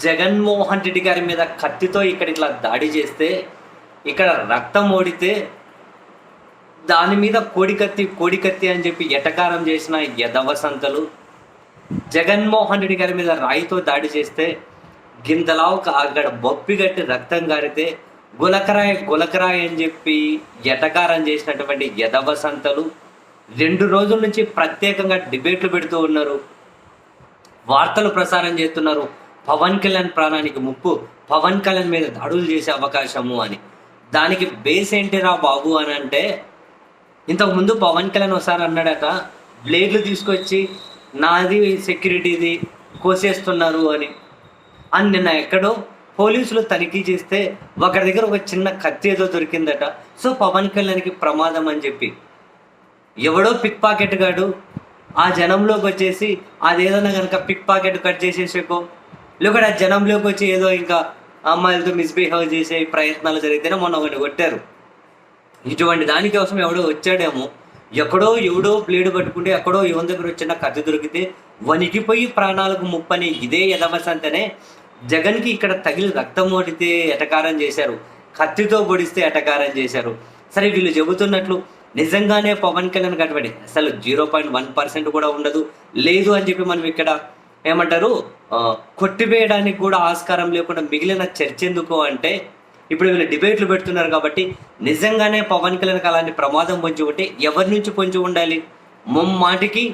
జగన్మోహన్ రెడ్డి గారి మీద కత్తితో ఇక్కడ ఇట్లా దాడి చేస్తే ఇక్కడ రక్తం ఓడితే దాని మీద కోడికత్తి కోడికత్తి అని చెప్పి ఎటకారం చేసిన యదవ సంతలు జగన్మోహన్ రెడ్డి గారి మీద రాయితో దాడి చేస్తే గింతలావు అక్కడ బొప్పి గట్టి రక్తం గారితే గులకరాయ్ గులకరాయ్ అని చెప్పి ఎటకారం చేసినటువంటి యదవ సంతలు రెండు రోజుల నుంచి ప్రత్యేకంగా డిబేట్లు పెడుతూ ఉన్నారు వార్తలు ప్రసారం చేస్తున్నారు. పవన్ కళ్యాణ్ ప్రాణానికి ముప్పు పవన్ కళ్యాణ్ మీద దాడులు చేసే అవకాశము అని. దానికి బేస్ ఏంటిరా బాబు అని అంటే ఇంతకుముందు పవన్ కళ్యాణ్ ఒకసారి అన్నాడట బ్లేడ్లు తీసుకొచ్చి నాది సెక్యూరిటీది కోసేస్తున్నారు అని. అని నిన్న ఎక్కడో పోలీసులు తనిఖీ చేస్తే ఒకరి దగ్గర ఒక చిన్న కత్తి ఏదో దొరికిందట. సో పవన్ కళ్యాణ్కి ప్రమాదం అని చెప్పి. ఎవడో పిక్ పాకెట్ గాడు ఆ జనంలోకి వచ్చేసి అదేదన్నా కనుక పిక్ పాకెట్ కట్ చేసేసేకో లేకపోతే ఆ జనంలోకి వచ్చి ఏదో ఇంకా అమ్మాయిలతో మిస్బిహేవ్ చేసే ప్రయత్నాలు జరిగితేనే మొన్న ఒకటి కొట్టారు. ఇటువంటి దానికోసం ఎవడో వచ్చాడేమో. ఎక్కడో ఎవడో బ్లేడ్ పట్టుకుంటే ఎక్కడో ఎవరి దగ్గర వచ్చిన కత్తి దొరికితే వణికిపోయి ప్రాణాలకు ముప్పని ఇదే యథమసంతనే జగన్కి ఇక్కడ తగిలి రక్తం ఓడితే ఎటకారం చేశారు. కత్తితో పొడిస్తే ఎటకారం చేశారు. సరే వీళ్ళు చెబుతున్నట్లు నిజంగానే పవన్ కళ్యాణ్ కట్టుబడి అసలు జీరో పాయింట్ వన్ పర్సెంట్ కూడా ఉండదు. లేదు అని చెప్పి మనం ఇక్కడ ఏమంటారు? కొట్టివేయడానికి కూడా ఆస్కారం లేకుండా మిగిలిన చర్చ ఎందుకు అంటే ఇప్పుడు వీళ్ళు డిబేట్లు పెడుతున్నారు కాబట్టి నిజంగానే పవన్ కళ్యాణ్కి అలాంటి ప్రమాదం పొంచి ఉంటే ఎవరి నుంచి పొంచి ఉండాలి? ముమ్మాటికి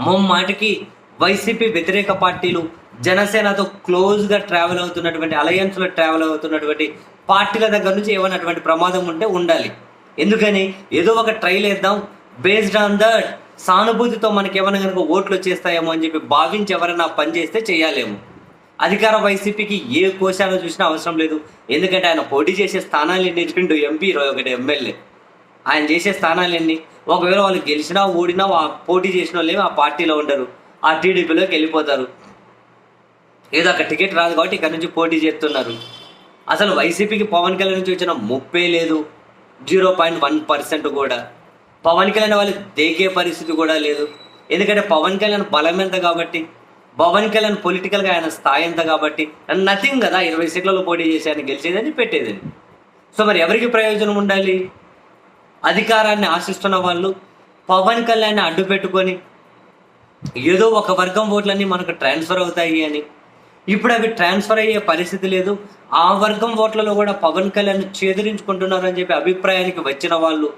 ముమ్మాటికి వైసీపీ వ్యతిరేక పార్టీలు జనసేనతో క్లోజ్గా ట్రావెల్ అవుతున్నటువంటి అలయన్స్లో ట్రావెల్ అవుతున్నటువంటి పార్టీల దగ్గర నుంచి ఏమైనా అటువంటి ప్రమాదం ఉంటే ఉండాలి. ఎందుకని? ఏదో ఒక ట్రైల్ వేద్దాం బేస్డ్ ఆన్ దట్ సానుభూతితో మనకి కనుక ఓట్లు వచ్చేస్తాయేమో అని చెప్పి భావించి ఎవరైనా పని చేస్తే చేయాలేమో. అధికార వైసీపీకి ఏ కోశాలు చూసినా అవసరం లేదు. ఎందుకంటే ఆయన పోటీ చేసే స్థానాలు ఎన్ని రెండు ఎంపీ ఇరవై ఒకటి ఎమ్మెల్యే. ఆయన చేసే స్థానాలు ఎన్ని? ఒకవేళ వాళ్ళు గెలిచినా ఓడినా ఆ పోటీ చేసిన వాళ్ళు ఆ పార్టీలో ఉండరు. ఆ టీడీపీలోకి వెళ్ళిపోతారు. ఏదో ఒక టికెట్ రాదు కాబట్టి ఇక్కడ నుంచి పోటీ చేస్తున్నారు. అసలు వైసీపీకి పవన్ కళ్యాణ్ నుంచి వచ్చిన ముప్పే లేదు. జీరో పాయింట్ వన్ పర్సెంట్ కూడా. పవన్ కళ్యాణ్ వాళ్ళు దేకే పరిస్థితి కూడా లేదు. ఎందుకంటే పవన్ కళ్యాణ్ బలం ఎంత కాబట్టి పవన్ కళ్యాణ్ పొలిటికల్గా ఆయన స్థాయి ఎంత కాబట్టి నథింగ్ కదా ఇరవై సీట్లలో పోటీ చేసి ఆయన గెలిచేదని పెట్టేదని సో మరి ఎవరికి ప్రయోజనం ఉండాలి? అధికారాన్ని ఆశిస్తున్న వాళ్ళు పవన్ కళ్యాణ్ని అడ్డు పెట్టుకొని ఏదో ఒక వర్గం ఓట్లన్నీ మనకు ట్రాన్స్ఫర్ అవుతాయి అని. ఇప్పుడు అవి ట్రాన్స్ఫర్ అయ్యే పరిస్థితి లేదు. ఆ వర్గం ఓట్లలో కూడా పవన్ కళ్యాణ్ చేదరించుకుంటున్నారు చెప్పి అభిప్రాయానికి వచ్చిన వాళ్ళు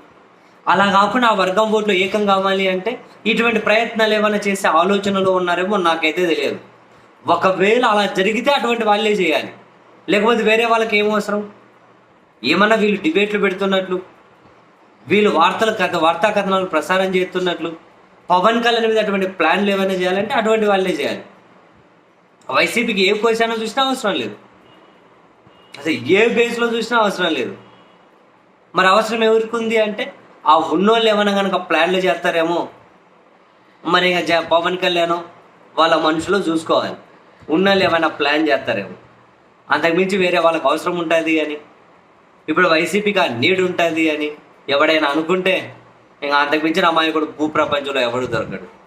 అలా కాకుండా ఆ వర్గం ఓట్లు ఏకం కావాలి అంటే ఇటువంటి ప్రయత్నాలు ఏమైనా చేసే ఆలోచనలో ఉన్నారేమో నాకైతే తెలియదు. ఒకవేళ అలా జరిగితే అటువంటి వాళ్ళే చేయాలి. లేకపోతే వేరే వాళ్ళకి ఏం అవసరం? ఏమన్నా వీళ్ళు డిబేట్లు పెడుతున్నట్లు? వీళ్ళు వార్తలు కథ వార్తా కథనాలు ప్రసారం చేస్తున్నట్లు? పవన్ కళ్యాణ్ మీద అటువంటి ప్లాన్లు ఏమైనా చేయాలంటే అటువంటి వాళ్ళే చేయాలి. వైసీపీకి ఏ పొజిషన్లో చూసినా అవసరం లేదు. అసలు ఏ బేస్లో చూసినా అవసరం లేదు. మరి అవసరం ఎవరికి ఉంది అంటే ఆ ఉన్నోళ్ళు ఏమైనా కనుక ప్లాన్లు చేస్తారేమో? మరి ఇక పవన్ కళ్యాణ్ వాళ్ళ మనుషులు చూసుకోవాలి. ఉన్నోళ్ళు ఏమైనా ప్లాన్ చేస్తారేమో? అంతకుమించి వేరే వాళ్ళకి అవసరం ఉంటుంది అని. ఇప్పుడు వైసీపీకి ఆ నీడ్ ఉంటుంది అని ఎవడైనా అనుకుంటే ఇంకా అంతకుమించిన అమాయకుడు భూప్రపంచంలో ఎవడు దొరకడు.